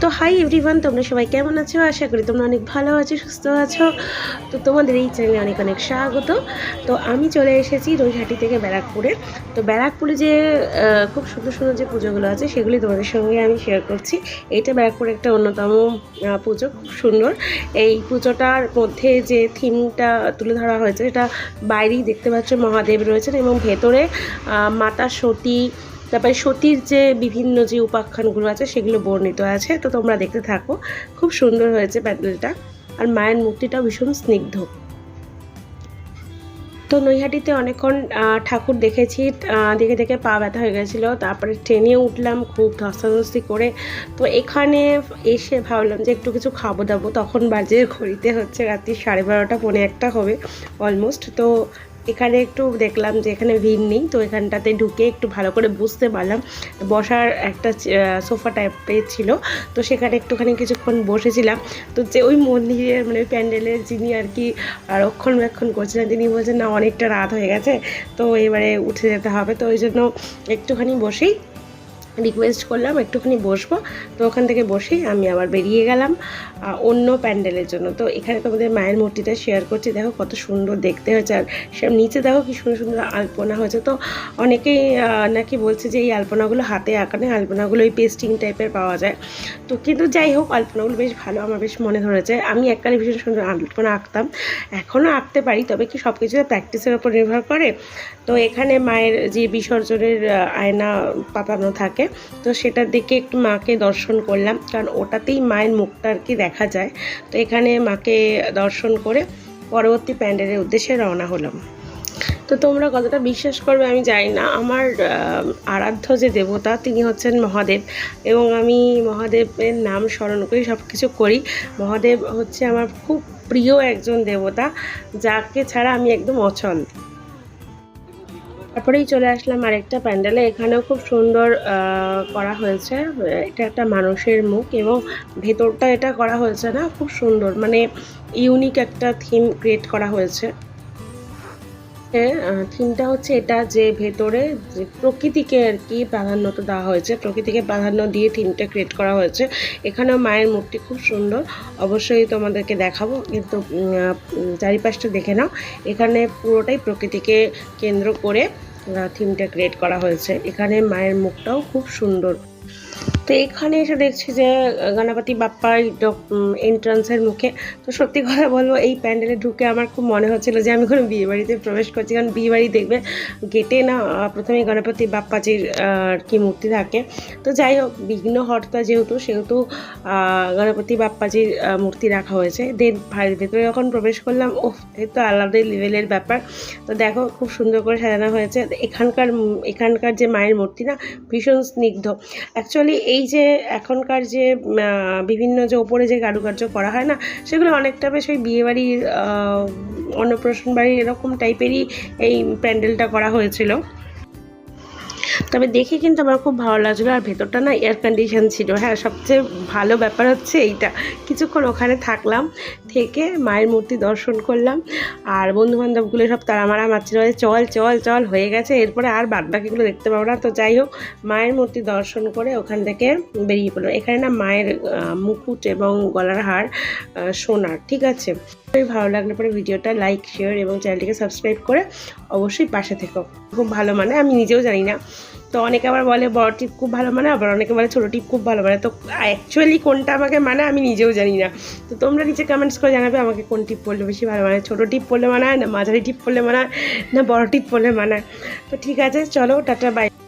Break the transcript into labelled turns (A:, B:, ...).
A: তো hi everyone তোমরা সবাই কেমন আছো? আশা করি তোমরা অনেক ভালো আছো, সুস্থ আছো। তো তোমাদের এই চ্যানেলে অনেক অনেক স্বাগত। তো আমি চলে এসেছি রোজহাটি থেকে ব্যারাকপুরে। তো ব্যারাকপুরে যে খুব সুন্দর সুন্দর যে পুজোগুলো আছে, সেগুলি তোমাদের সঙ্গে আমি শেয়ার করছি। এটা ব্যারাকপুরে একটা অন্যতম পুজো, খুব সুন্দর। এই পুজোটার মধ্যে যে থিমটা তুলে ধরা হয়েছে এটা বাইরেই দেখতে পাচ্ছ মহাদেব রয়েছেন এবং ভেতরে মাতা সতী তারপরে সতীর যে বিভিন্ন যে উপাখ্যানগুলো আছে, সেগুলো বর্ণিত আছে। তো তোমরা দেখতে থাকো, খুব সুন্দর হয়েছে প্যান্ডেলটা। আর মায়ের মূর্তিটাও ভীষণ স্নিগ্ধ। তো নৈহাটিতে অনেকক্ষণ ঠাকুর দেখেছি দেখে দেখে পা ব্যথা হয়ে গেছিল। তারপরে ট্রেনে উঠলাম, খুব ধস্তাধস্তি করে। তো এখানে এসে ভাবলাম যে একটু কিছু খাব দাবো। তখন বাজে, ঘড়িতে হচ্ছে রাত্রি সাড়ে বারোটা, পৌনে একটা হবে অলমোস্ট তো এখানে একটু দেখলাম যে এখানে ভিড় নেই, তো এখানটাতে ঢুকে একটু ভালো করে বুঝতে পারলাম। বসার একটা সোফা টাইপের ছিল, তো সেখানে একটুখানি কিছুক্ষণ বসেছিলাম। তো যে ওই মন্দিরের মানে প্যান্ডেলের যিনি আর কি রক্ষণবেক্ষণ করছিলেন, তিনি বলছেন, না, অনেকটা রাত হয়ে গেছে, তো এবারে উঠে যেতে হবে। তো ওই জন্য একটুখানি বসেই রিকোয়েস্ট করলাম, একটুখানি বসবো। তো ওখান থেকে বসেই আমি আবার বেরিয়ে গেলাম অন্য প্যান্ডেলের জন্য। তো এখানে তোমাদের মায়ের মূর্তিটা শেয়ার করছি। দেখো কত সুন্দর দেখতে হয়েছে। আর সে নিচে দেখো কি সুন্দর সুন্দর আলপনা হয়েছে। তো অনেকেই নাকি বলছে যে এই আলপনাগুলো হাতে আঁকা নেই আলপনাগুলো ওই পেস্টিং টাইপের পাওয়া যায়। তো কিন্তু যাই হোক, আলপনাগুলো বেশ ভালো আমার বেশ মনে ধরেছে। আমি এককালে ভীষণ সুন্দর আলপনা আঁকতাম। এখনও আঁকতে পারি, তবে কি সব কিছু প্র্যাকটিসের ওপর নির্ভর করে। তো এখানে মায়ের যে বিসর্জনের আয়না পাতানো থাকে তো সেটার দিকে একটু মাকে দর্শন করলাম, কারণ ওটাতেই মায়ের মুখটা আর কি দেখা যায়। তো এখানে মাকে দর্শন করে পরবর্তী প্যান্ডেলের উদ্দেশ্যে রওনা হলাম। তো তোমরা কতটা বিশ্বাস করবে আমি জানি না। আমার আরাধ্য যে দেবতা, তিনি হচ্ছেন মহাদেব এবং আমি মহাদেবের নাম স্মরণ করি সব কিছু করি। মহাদেব হচ্ছে আমার খুব প্রিয় একজন দেবতা, যাকে ছাড়া আমি একদম অচল। তারপরেই চলে আসলাম আরেকটা প্যান্ডেলে। এখানেও খুব সুন্দর করা হয়েছে। এটা একটা মানুষের মুখ এবং ভেতরটা এটা করা হয়েছে না? খুব সুন্দর। মানে ইউনিক একটা থিম ক্রিয়েট করা হয়েছে। থিমটা হচ্ছে এটা যে ভেতরে যে প্রকৃতিকে আর কি প্রাধান্যতা দেওয়া হয়েছে, প্রকৃতিকে প্রাধান্য দিয়ে থিমটা ক্রিয়েট করা হয়েছে। এখানেও মায়ের মূর্তি খুব সুন্দর। অবশ্যই তোমাদেরকে দেখাবো, কিন্তু চারিপাশটা দেখে নাও। এখানে পুরোটাই প্রকৃতিকে কেন্দ্র করে থিমটা ক্রিয়েট করা হয়েছে। এখানে মায়ের মুখটাও খুব সুন্দর। তো এখানে এসে দেখছি যে গণপতি বাপ্পার এন্ট্রান্সের মুখে। তো সত্যি কথা বলব, এই প্যান্ডেলে ঢুকে আমার খুব মনে হচ্ছিল যে, আমি কোনো বিয়েবাড়িতে প্রবেশ করছি। কারণ বিয়েবাড়ি দেখবে, গেটে না প্রথমে গণপতি বাপ্পাজির আর কি মূর্তি থাকে। তো যাই হোক বিঘ্নহর্তা যেহেতু, সেহেতু গণপতি বাপ্পাজির মূর্তি রাখা হয়েছে। দেন ভেতরে যখন প্রবেশ করলাম ও এ তো আলাদা লেভেলের ব্যাপার। তো দেখো, খুব সুন্দর করে সাজানো হয়েছে। এখানকার এখানকার যে মায়ের মূর্তি না, ভীষণ স্নিগ্ধ। অ্যাকচুয়ালি এই যে এখনকার যে বিভিন্ন যে ওপরে যে কারুকার্য করা হয় না সেগুলো অনেকটা বেশ ওই বিয়েবাড়ির আহ, অন্নপ্রাশন বাড়ির এরকম টাইপেরই এই প্যান্ডেলটা করা হয়েছিল। তবে দেখে কিন্তু আমার খুব ভালো লাগছিল আর ভেতরটা না এয়ার কন্ডিশন ছিল। হ্যাঁ সবচেয়ে ভালো ব্যাপার হচ্ছে এইটা। কিছুক্ষণ ওখানে থাকলাম, থেকে মায়ের মূর্তি দর্শন করলাম। আর বন্ধু বান্ধবগুলো সব তারা মারা মারছিল চল চল চল, হয়ে গেছে। এরপরে আর বাদ বাকিগুলো দেখতে পাবো না। তো যাই হোক, মায়ের মূর্তি দর্শন করে ওখান থেকে বেরিয়ে পড়ল এখানে না মায়ের মুকুট এবং গলার হার সোনার, ঠিক আছে? খুবই ভালো লাগলে পরে ভিডিওটা। লাইক শেয়ার এবং চ্যানেলটিকে সাবস্ক্রাইব করে অবশ্যই পাশে থেকো। খুব ভালো মানে আমি নিজেও জানি না। তো অনেকে আবার বলে, বড় টিপ খুব ভালো মানে? আবার অনেকে বলে, ছোটো টিপ খুব ভালো মানে? তো অ্যাকচুয়ালি কোনটা আমাকে মানে আমি নিজেও জানি না। তো তোমরা নিচে কমেন্টস করে জানাবে আমাকে কোন টিপ পড়লে বেশি ভালো মানে? ছোটো টিপ পড়লে মানায় না মাঝারি টিপ পড়লে মানায় না বড় টিপ পড়লে মানায়? তো ঠিক আছে, চলো, টাটা বাই